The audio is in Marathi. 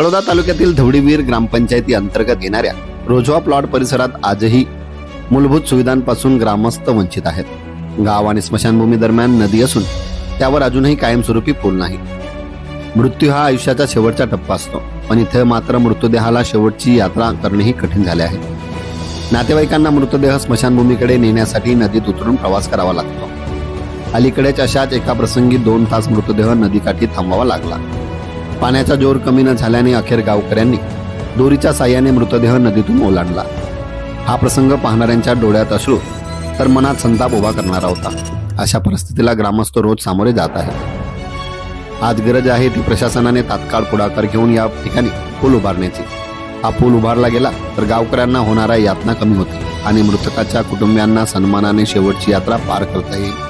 तळोदा तालुक्यातील धवडीवीर ग्रामपंचायती अंतर्गत येणाऱ्या रोजवा प्लॉट परिसरात आजही मूलभूत सुविधांपासून ग्रामस्थ वंचित आहेत. गाव आणि स्मशानभूमी दरम्यान नदी असून त्यावर अजूनही कायमस्वरूपी पूल नाही. मृत्यू हा आयुष्याचा शेवटचा टप्पा असतो पण इथे मात्र मृतदेहाला शेवटची यात्रा करणेही कठीण झाले आहे. नातेवाईकांना मृतदेह स्मशानभूमीकडे नेण्यासाठी नदीत उतरून प्रवास करावा लागतो. अलीकडेच अशाच एका प्रसंगी दोन तास मृतदेह नदीकाठी थांबावा लागला. पाण्याचा जोर कमी न झाल्याने अखेर गावकऱ्यांनी दोरीच्या साह्याने मृतदेह नदीतून ओलांडला. हा प्रसंग पाहणाऱ्यांच्या डोळ्यात असू तर मनात संताप उभा करणारा होता. अशा परिस्थितीला ग्रामस्थ रोज सामोरे जात आहेत. आज गरज आहे ती प्रशासनाने तात्काळ पुढाकार घेऊन या ठिकाणी पूल उभारण्याची. हा पूल उभारला गेला तर गावकऱ्यांना होणाऱ्या यातना कमी होतील आणि मृतकाच्या कुटुंबियांना सन्मानाने शेवटची यात्रा पार करता येईल.